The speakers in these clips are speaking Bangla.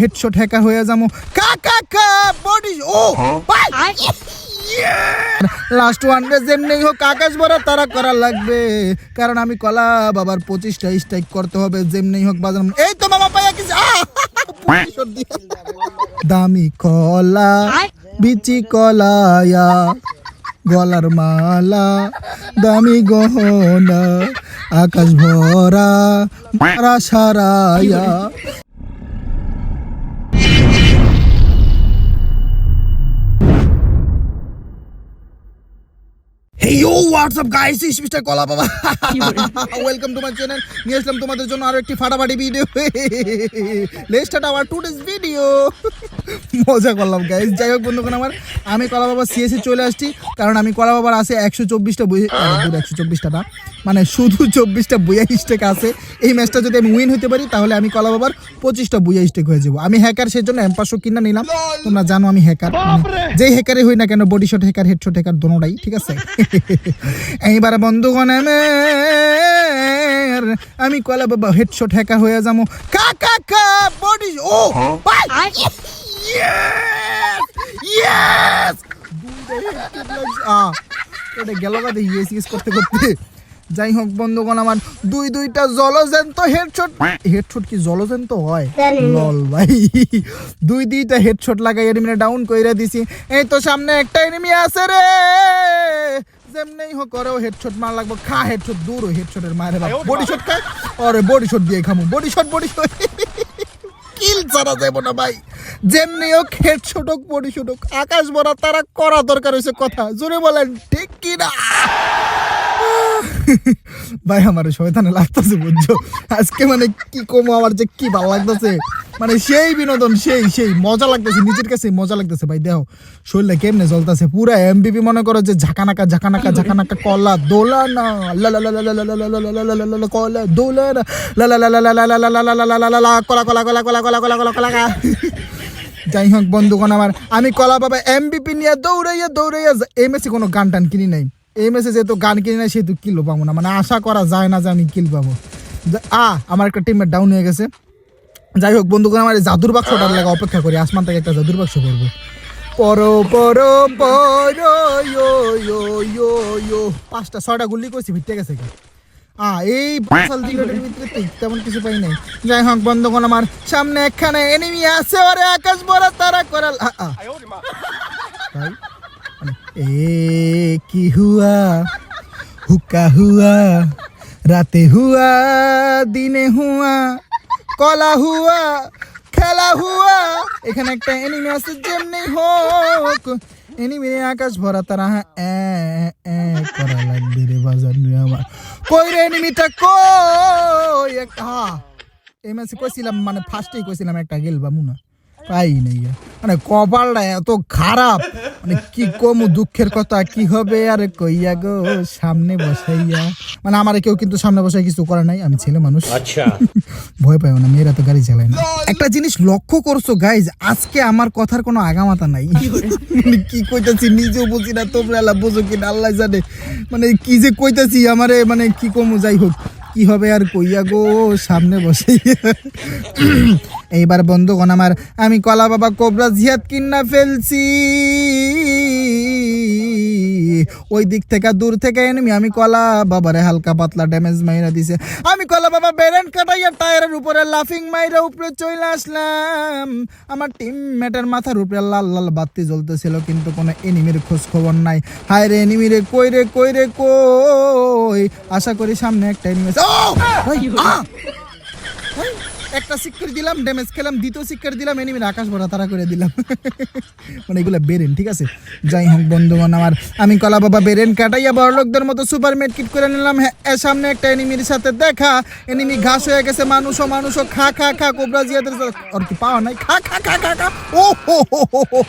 হেডশট হ্যাকার হয়ে যাব। কাকা কা বডি ও লাস্ট ওয়ান রে যেমনি হোক আকাশ ভরা তারা করা লাগবে। কারণ আমি কলা বাবার পঁচিশটা স্ট্রাইক করতে হবে যেমনি হোক বাজার এই তো মামা পাইয়া কি দামি কলা বিচি কলায়া গলার মালা দামি গহনা আকাশ ভরা সারায়া। Hey গাইস ইস মিস্টার কলা বাবা। ওয়েলকাম টু মাই চ্যানেল নিয়ে আসলাম তোমাদের জন্য আরও একটি ফাটাফাটি video start our today's video মজা করলাম গাইস যাই হোক বন্ধুগণ আমার আমি কলা বাবা সিএসি চলে আসছি কারণ আমি কলা বাবার আছে একশো চব্বিশটা বই একশো চব্বিশটা না মানে শুধু চব্বিশটা বইয়া স্টেক আছে। এই ম্যাচটা যদি আমি উইন হতে পারি তাহলে আমি কলা বাবার পঁচিশটা বইয়া স্টেক হয়ে যাব। আমি হ্যাকার সেই জন্য এম্পাসও কিনা নিলাম। তোমরা জানো আমি হ্যাকার যেই হ্যাকারই হই না কেন body shot hacker headshot hacker দোনোটাই ঠিক আছে? এইবার বন্ধুগণ আমার আমি কলা বাবা হেডশট হ্যাকার হয়ে যাব। কাকা কা বডি ও ইয়েস এটা গেল কাদে ইয়েস ইয়েস করতে করতে। যাই হোক বন্ধুগণ আমার দুই দুইটা জলজন্ত হেডশট হেডশট কি জলজন্ত হয়? লল ভাই। দুই দুইটা হেডশট লাগাই এনিমিনে ডাউন কইরা দিছি। এই তো সামনে একটা এনিমি আছে রে। যেমনেই হোক করেও হেডশট মার লাগবো। খা হেডশট দূর হেডশটের মারে বাপ। বডি শট খা। আরে বডি শট দিয়ে খামু। Body shot body shot kill ছাড়া যাব না ভাই। যেমনি হোক হেডশট হোক বডি শট আকাশ বড়া তারা করা দরকার হয়েছে কথা। জোরে বলেন, ঠিক কি না ভাই আমার শয়তানে লাগতেছে বুঝছ আজকে মানে কি কমো আমার যে কি ভালো লাগতেছে মানে সেই বিনোদন সেই সেই মজা লাগতেছে নিজের কাছে মজা লাগতেছে ভাই দেখো শরীরে কেমনে জ্বলতেছে পুরা এমবিপি মনে করো যে ঝাঁকানাকা ঝাঁকানাকা ঝাঁকানাকা কলা দোলা না কলা দোলা না কলা কলা কলা কলা কলা কলা কলা কলা যাই হোক বন্ধুগণ আমার আমি কলা বাবা এমবিপি নিয়ে দৌড়াইয়া দৌড়াইয়া এই মেসে কোনো গান টান কিনি নাই এই মেসে যেহেতু গান কিনি নাই সেহেতু কিলো পাবো না। মানে আশা করা যায় না যে আমি কিল পাবো। আ আমার একটা টিমের ডাউন হয়ে গেছে। যাই হোক বন্ধুগণ আমার জাদুর বাক্সটার লাগা অপেক্ষা করি। আসমান থেকে একটা জাদুর বাক্স করব পরো পরো পরো পাঁচটা ছয়টা গুলি করছি ভিটে গেছে কি আ এই পাঁচাল দিনের ভিতরে তো তেমন কিছু পাই নাই। যাই হোক বন্ধুগণ আমার সামনে একখানে এনিমি আছে ওরে আকাশ বড় তারা করাল। আ, আ। এ কি হুয়া? হুকা হুয়া, রাতে হুয়া, দিনে হুয়া, কলা হুয়া, খেলা হুয়া। এখানে একটা এনিমি আছে যেমনি হোক। এনিমি আকাশ ভরা তারা হ্যাঁ করা লাগবে রে বাজার নিয়ে আমার। কই রে এনিমিটা কই? একটা এই ম্যাচে কইছিলাম মানে ফার্স্টেই কইছিলাম একটা গেল বামু না পাই নাই। মানে কপালটা এত খারাপ। মানে কি কম দুঃখের কথা কি হবে আর কইয়া গো সামনে বসাইয়া। মানে আমার কেউ কিন্তু সামনে বসাই কিছু করে নাই আমি ছেলে মানুষ। আচ্ছা। ভয় পাই না মেয়েরা তো গাড়ি চালায় না। একটা জিনিস লক্ষ্য করছ গাইজ আজকে আমার কথার কোনো আগামাতা নাই। মানে কি কইতাছি নিজেও বুঝি না তোমরা আল্লাহ বোঝো কি আল্লাহ জানে। মানে কি যে কইতাছি আমারে মানে কি কম যাই হোক। কি হবে আর কইয়া গো? সামনে বসে। এইবার বন্ধুগণ আমার, আমি কলা বাবা কোবরা জিয়াত কিন্না ফেলছি। ওই দিক থেকে দূর থেকে এনিমি আমি কলা বাবারে হালকা পাতলা ড্যামেজ মাইরা দিছে। আমি কলা বাবা বেরেন কাটাইয়া টায়ারের উপরে লাফিং মাইরা উপরে চলে আসলাম। আমার টিম টিমমেটের মাথার উপরে লাল লাল বাতি জ্বলতেছিল কিন্তু কোনো এনিমির খোঁজ খবর নাই। হায় রে এনিমি রে কই রে কই রে কই? আশা করি সামনে একটা এনিমি আছে। ও! একটা সিক্কর দিলাম ড্যামেজ খেলাম দ্বিতীয় সিক্কর দিলাম এনিমির আকাশ ভরা তারা করে দিলাম মানে এগুলো বেরেন ঠিক আছে যাই হোক বন্ধুগণ আমার আমি কলা বাবা বেরেন কাটাইয়া বড় লোকদের মতো সুপার মেট কিট করে নিলাম হ্যাঁ সামনে একটা এনিমির সাথে দেখা এনিমি ঘাস হয়ে গেছে মানুষও মানুষও খা খা খা কোবরা জিয়াদের আর কি পাওয়া নাই খা খা খা খা খা ও হো হো হো হো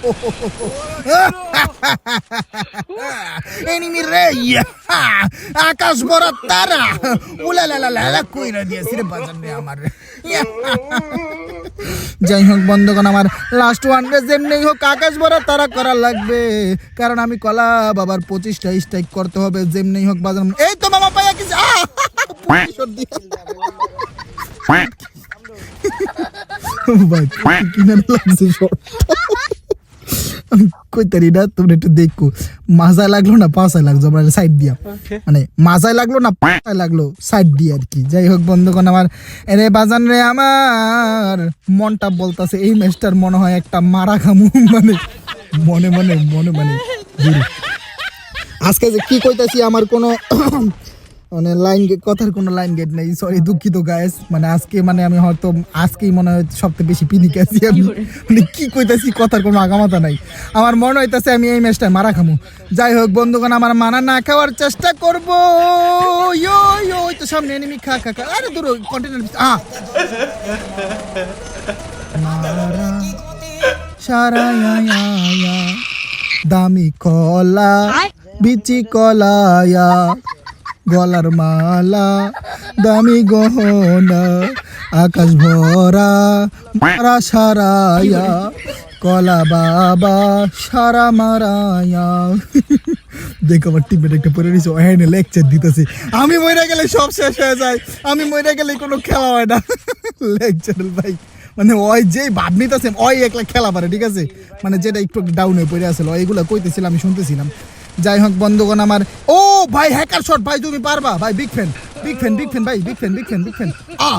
হো এনিমি রে! আকাশ ভরা তারা উলা লা লা লা কইরা দিয়েছি রে বাজার রে আমার! যাই হোক বন্ধুগণ আমার লাস্ট ওয়ান যেমনি হোক আকাশ ভরা তারা করা লাগবে কারণ আমি কলা বাবার পঁচিশটা স্ট্রাইক করতে হবে যেমনি হোক বাজার এই তো মামা পাইয়া কি ভাই কিনা লাগছে শর্ট আমি কইতারি না তোমরা একটু দেখো। মাজায় লাগল না পাশায় লাগল আমরা সাইড দিয়া। মানে মাজায় লাগল না পাশায় লাগল সাইড দিয়ে আর কি। যাই হোক বন্ধুগণ আমার এরে বাজান রে আমার মনটা বলতাছে এই ম্যাচটার মনে হয় একটা মারা খামু মানে মনে মনে মনে মানে আজকে যে কি কইতাছি আমার কোনো মানে লাইন কথার কোনো লাইন গেট নেই। সরি দুঃখিত গায়েস মানে আজকে মানে আমি হয়তো আজকেই মনে হয় সবথেকে বেশি পিনিক আছি আমি। মানে কি কইতাছি কথার কোনো আগামাতা নাই। আমার মনে হইতাছে আমি এই ম্যাচটায় মারা খামু। যাই হোক বন্ধুগণ আমার মানা না খাওয়ার চেষ্টা করব। ইয়ো ইয়ো ওই তো সামনে এনিমি খা খা খা। আরে দূর কন্টেনার আ সারা দামি কলা বিচি কলায়া গলার মালা, দামি গহনা, আকাশ ভরা, মারা সারায়া, কলা বাবা সারা মারায়া। দেখ আমার টিমের একটা পরে নিছে ওখানে লেকচার দিতেছে। আমি মরে গেলে সব শেষ হয়ে যায়। আমি মরে গেলে কোনো খেলা হয় না। লেকচার ভাই মানে ওই যে ভাব নিতেছে, ওই একলা খেলা পারে, ঠিক আছে? মানে যেটা একটু ডাউন হয়ে পড়ে আসলে, ওইগুলো কইতেছিলাম, আমি শুনতেছিলাম। যাই হোক বন্ধুগণ আমার ও ভাই হ্যাকার শট ভাই তুমি পারবা। ভাই big fan big fan big fan ভাই big fan big fan big fan আ।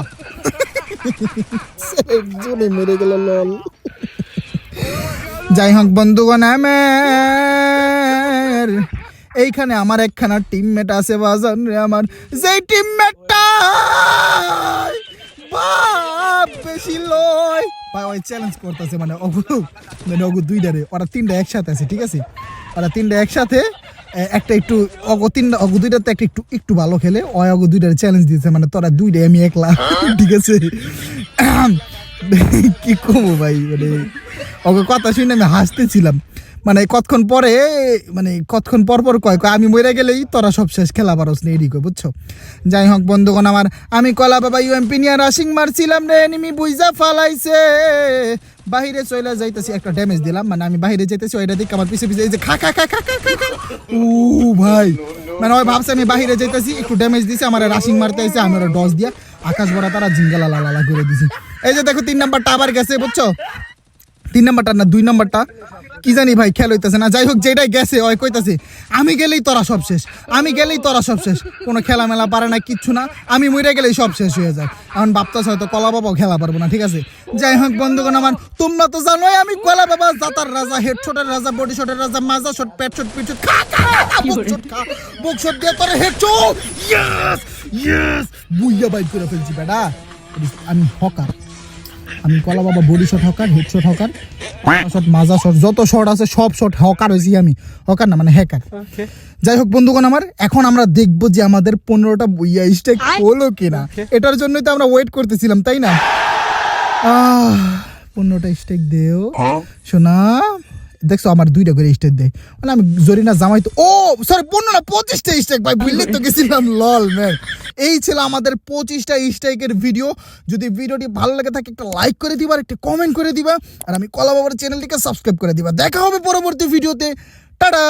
জুনে মেরে গেল লল যাই হোক বন্ধুগণ আমার এইখানে আমার একখানা টিমমেট আছে বাজান রে আমার। যেই টিমমেটটা বেশি লয় ভাই, ওই চ্যালেঞ্জ করতেছে মানে অগু মানে অগু দুইটারে ওরা তিনটা একসাথে আছে, ঠিক আছে? ওরা তিনটা একসাথে একটা একটু, অগ তিনটা, অগু দুইটাতে একটা একটু একটু ভালো খেলে, ওই অগু দুইটার চ্যালেঞ্জ দিয়েছে মানে তোরা দুইটাই আমি একলা, ঠিক আছে? কি কমো ভাই মানে অগ কথা শুনে আমি হাসতেছিলাম। মানে কতক্ষণ পরে মানে কতক্ষণ পর পর কয় আমি মরে গেলেই তোরা সব শেষ খেলা পারস না এদিকে বুঝছ? যাই হোক, বন্ধুগণ আমার, আমি কলা বাবা ইউএমপি নিয়ে রাশিং মারছিলাম রে এনিমি বুইজা ফালাইছে। বাহিরে চলে যাইতেছি, একটা ড্যামেজ দিলাম মানে আমি বাহিরে যাইতেছি, ওইটা দিকে আমার পিছে পিছে এই যে খা খা খা খা খা খা ও ভাই মানে ওই ভাবছে আমি বাহিরে যাইতেছি, একটু ড্যামেজ দিছে, আমার রাশিং মারতে আইছে, আমি ওরা ডস দিয়া আকাশ ভরা তারা জিঙ্গালা লালা করে দিছি। এই যে দেখো, তিন নাম্বারটা আবার গেছে, বুঝছ? তিন নাম্বারটা না, দুই নাম্বারটা কি জানি ভাই খেয়াল হইতেছে না। যাই হোক যেটাই গেছে ওই কইতাছে আমি গেলেই তোরা সব শেষ আমি গেলেই তোরা সব শেষ কোনো খেলা মেলা পারে না কিচ্ছু না আমি মরে গেলেই সব শেষ হয়ে যায়। এখন ভাবতেছে হয়তো কলা বাবাও খেলা পারব না ঠিক আছে? যাই হোক বন্ধুগণ আমার তোমরা তো জানোই আমি কলা বাবা জাতার রাজা হেড শটের রাজা বডি শটের রাজা মাজা শট পেট শট পিট শট খা খা খা, বুক শট খা বুক শট দিয়ে তোর head shot yes yes booyah bike করে ফেলছি বেটা। আমি হকার। আমি কলা বাবা body shot hacker head shot hacker shot মাজা শট যত শট আছে সব শট হকার হয়েছি আমি। হকার না মানে হ্যাকার যাই হোক বন্ধুগণ আমার এখন আমরা দেখব যে আমাদের পনেরোটা বইয়া স্টেক হলো কিনা। এটার জন্যই তো আমরা ওয়েট করতেছিলাম তাই না? আহ, পনেরোটা স্টেক দেও। শোনা দেখছ আমার দুইটা করে স্টেক দেয়। মানে আমি জরিনা জামাই তো ও সরি পনেরো না পঁচিশটা স্টেক ভাই বুঝলে তো গেছিলাম লল ম্যান এই ছিল আমাদের পঁচিশটা স্ট্রাইকের ভিডিও যদি ভিডিওটি ভালো লাগে থাকে একটা লাইক করে দিবা একটা কমেন্ট করে দিবা। আর আমি কলা বাবার চ্যানেলটিকে সাবস্ক্রাইব করে দিবা। দেখা হবে পরবর্তী ভিডিওতে টাটা!